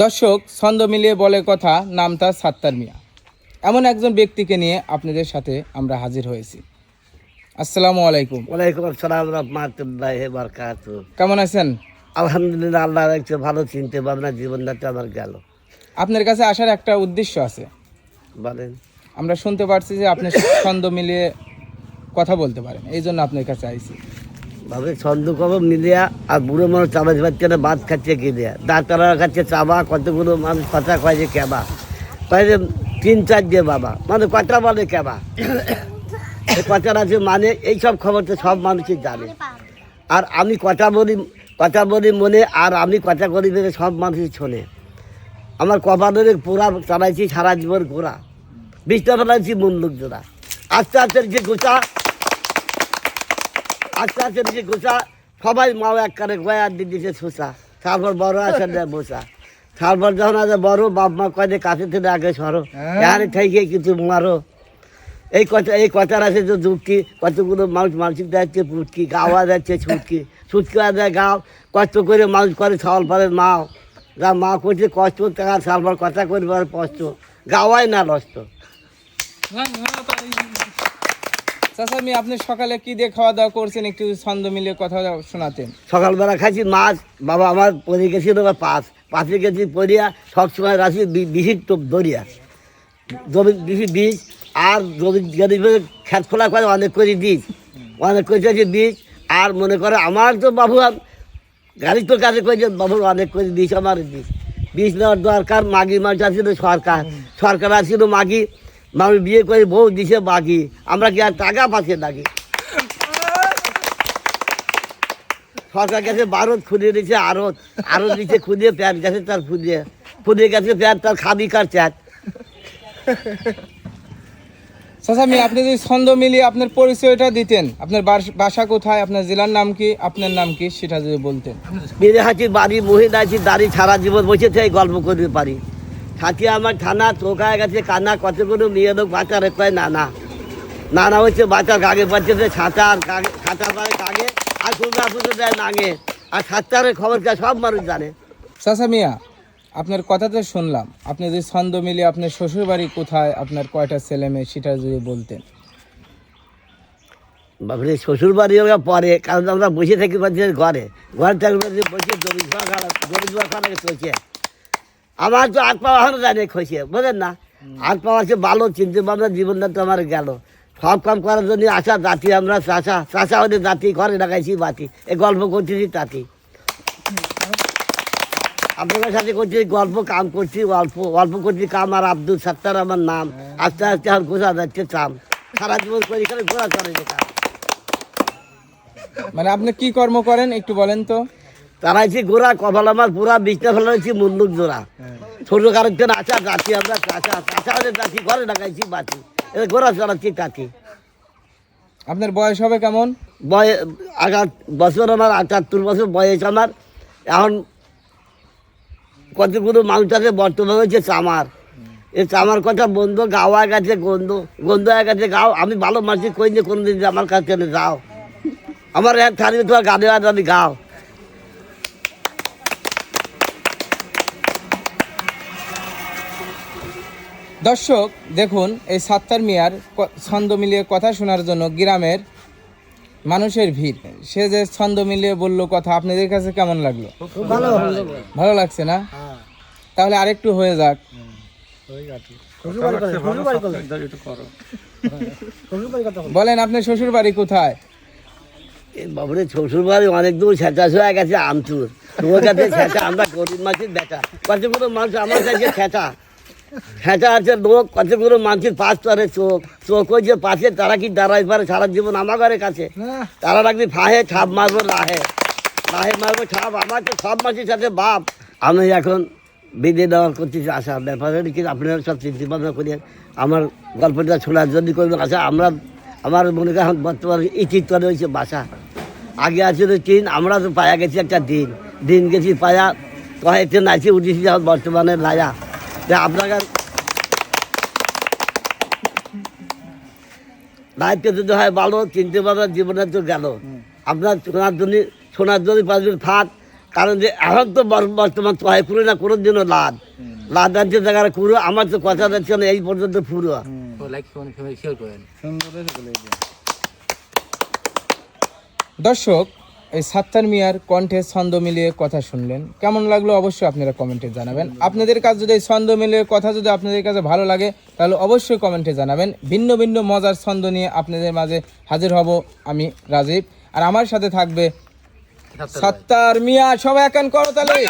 দর্শক ছন্দ মিলিয়ে বলে কথা নাম তার সাত্তার মিয়া। এমন একজন ব্যক্তিকে নিয়ে আপনাদের সাথে আমরা হাজির হয়েছি। আসসালামু আলাইকুম। ওয়ালাইকুম আসসালাম রহমতুল্লাহ বরকাত কেমন আছেন? আলহামদুলিল্লাহ আল্লাহ একটু ভালো চিনতে ভাবনা জীবনটাতে আমার গেল। আপনার কাছে আসার একটা উদ্দেশ্য আছে। বলেন। আমরা শুনতে পারছি যে আপনি ছন্দ মিলিয়ে কথা বলতে পারেন এই জন্য আপনার কাছে আইছি। ভাবে ছন্দ কব মিলিয়া আর বুড়ো মানুষ চাবাজ বাচ্চা না ভাত খাচ্ছে কি দেয়া? ডাক্তাররা খাচ্ছে চাবা, কতগুলো মানুষ কথা কয় যে কেবা? কয় যে তিন চার দিয়ে বাবা মানে কথা বলে কেবা? কথার আছে মানে এইসব খবর তো সব মানুষই জানে। আর আমি কথা বলি কথা বলি মনে, আর আমি কথা করি দেখে সব মানুষই শোনে। আমার কপালের পোড়া চালাইছি সারা জীবন ঘোরা ফেলাইছি মন লোক জোড়া। আস্তে আস্তে যে গোছা আস্তে আস্তে যে গোছা সবাই মাও এক কারে গয়া দিদিছে ছোসা তারপর বড় আসে না বসা। তারপর যখন আছে বড় বাপ মা কয়ে কাছে থেকে আগে সরো। এখানে থেকে কিছু মারো। এই কথা এই কথার আছে যে যুক্তি কতগুলো মানুষ মানসিক যাচ্ছে পুটকি গাওয়া যাচ্ছে ছুটকি। ছুটকি দেয় গাও কষ্ট করে মানুষ করে ছাওয়াল পারে মাও। যা মা করছে কষ্ট টাকা সালবার কথা করবে আর কষ্ট গাওয়াই না নষ্ট। চাচা, আমি আপনি সকালে কি দিয়ে খাওয়া দাওয়া করছেন? একটু ছন্দ মিলিয়ে কথা শোনাতেন। সকালবেলা খাইছি মাছ। বাবা আমার পরে গেছিল বা পাঁচ পাঁচে গেছি পরিয়া সবসময় রাখি বিহির তো দরিয়া জমি বেশি বীজ, আর জমি যদি খেত খোলা করে অনেক করে বীজ অনেক করে বীজ। আর মনে করে আমার তো বাবু আম- গাড়ি তো কাছে করেছে বাবু অনেক করে দিস আমার বীজ। বীজ নেওয়ার দরকার, মাগি মানুষ আছিল সরকার। সরকার আছিল মাগি। মানুষ বিয়ে করে বউ দিছে বাকি। আমরা কি আর টাকা পাচ্ছে নাকি? সরকার গেছে ভারত খুঁজে দিয়েছে আরত আরত দিচ্ছে খুঁড়িয়ে প্যান্ট গেছে তার খুঁজে। ফুদিয়ে গেছে প্যান্ট তার খাবি কার চ্যাট? আমি আপনি যদি ছন্দ মিলিয়ে আপনার পরিচয়টা দিতেন আপনার বাস- কোথায় আপনার জেলার নাম কি আপনার নাম কি সেটা যদি বলতেন। মেরে হাঁচি বাড়ি মহিলা আছি দাড়ি সারা জীবন বসে থেকে গল্প করতে পারি। থাকি আমার থানা চোখায় গেছে কান্না কতগুলো মেয়ে লোক বাচ্চারে কয় না না না না হচ্ছে বাচ্চার কাগে পাচ্ছে যে ছাতার কাগে ছাতার পারে কাগে আর দুর্গা পুজো দেয় নাগে আর সাতটারের খবর কে সব মানুষ জানে। চাচা মিয়া আপনার কথা তো শুনলাম। আপনি যদি ছন্দ মিলিয়ে আপনার শ্বশুর বাড়ি কোথায় আপনার কয়টা ছেলে মেয়ে সেটা যদি বলতেন। বাপরে শ্বশুর বাড়ি ওরা পরে কারণ আমরা বসে থাকি ঘরে। ঘরে থাকবে বসে জমি জমি চলছে আমার তো হাত পাওয়া এখনও জানে খসে বোঝেন না? হাত পাওয়া আছে ভালো চিনতে ভাবনা জীবনটা তো আমার গেল। সব কাম করার জন্য আসা জাতি আমরা চাষা চাষা হলে জাতি ঘরে লাগাইছি বাতি এই গল্প করতেছি তাতি। আপনাদের সাথে করছি গল্প কাম করছি অল্প অল্প করছি কাম আর আব্দুল সত্তার আমার নাম। আস্তে আস্তে আর গোসা যাচ্ছে চাম সারা জীবন করি এখানে ঘোরা চলে মানে আপনি কি কর্ম করেন একটু বলেন তো। তারাইছি গোড়া কপাল আমার পুরা বিছনা ফেলাইছি মুন্ডুক জোড়া। ছোট কারোর জন্য আচা গাছি আমরা চাচা চাচা হলে গাছি ঘরে লাগাইছি বাতি এটা গোড়া চড়াচ্ছি টাকি আপনার বয়স হবে কেমন? বয়স আঘাত বছর আমার আটাত্তর বছর বয়স আমার। এখন কতগুলো মানুষ আছে বর্তমান হচ্ছে চামার। এই চামার কথা বন্ধ গাওয়া গেছে গন্ধ গন্ধ হয়ে গেছে গাও আমি ভালো মানুষ কই যে কোনোদিন যে আমার কাছে যাও। আমার এক থালি তোমার গানে আমি গাও। দর্শক দেখুন এই সাত্তার মিয়ার ছন্দ মিলিয়ে কথা শোনার জন্য গ্রামের মানুষের ভিড়। সে যে ছন্দ মিলিয়ে বলল কথা আপনাদের কাছে কেমন লাগল? ভালো। ভালো লাগছে না? তাহলে আরেকটু হয়ে যাক। বলেন আপনার শ্বশুর বাড়ি কোথায় বাবুরে শ্বশুর বাড়ি অনেক দূর ছেঁচা হয়ে গেছে আমচুর। তোমার কাছে ছেঁচা আমরা গরিব মাছের বেটা কতগুলো মানুষ আমার কাছে ছেঁচা? ছেঁচা আছে লোক কতগুলো মানুষের পাঁচ তরে চোখ। চোখ ওই যে পাশে তারা কি দাঁড়াই পারে সারা জীবন আমার ঘরে কাছে? তারা রাখবি ফাহে ছাপ মারবো লাহে। লাহে মারবো ছাপ আমার তো সব মাছের সাথে বাপ। আমি এখন বিদে দেওয়ার করতেছি আশা ব্যাপারে কি আপনারা সব চিন্তা ভাবনা করেন আমার গল্পটা শোনার জন্য করবেন। আশা আমরা আমার মনে করেন এখন বর্তমানে ইচিত করে হয়েছে বাসা। আগে আছে তো দিন আমরা তো পায়া গেছি একটা দিন। দিন গেছি পায়া কয়েকটা নাচে উঠেছি এখন বর্তমানে লায়া। আপনাকে লাইফটা যদি হয় ভালো চিনতে পারবেন জীবনের তো গেল। আপনার শোনার জন্য শোনার জন্য পাঁচজন ফাঁক কারণ যে এখন তো বর- বর্তমান তো হয় পুরো না কোনো দিনও লাদ লাদ আনছে জায়গায় পুরো আমার তো কথা যাচ্ছে না এই পর্যন্ত পুরো। দর্শক এই সাত্তার মিয়ার কণ্ঠে ছন্দ মিলিয়ে কথা শুনলেন। কেমন লাগল অবশ্যই আপনারা কমেন্টে জানাবেন। আপনাদের কাছে যদি এই ছন্দ মিলিয়ে কথা যদি আপনাদের কাছে ভালো লাগে তাহলে অবশ্যই কমেন্টে জানাবেন। ভিন্ন ভিন্ন মজার ছন্দ নিয়ে আপনাদের মাঝে হাজির হব আমি রাজীব। আর আমার সাথে থাকবে সাত্তার মিয়া। সবাই একান করো তাহলে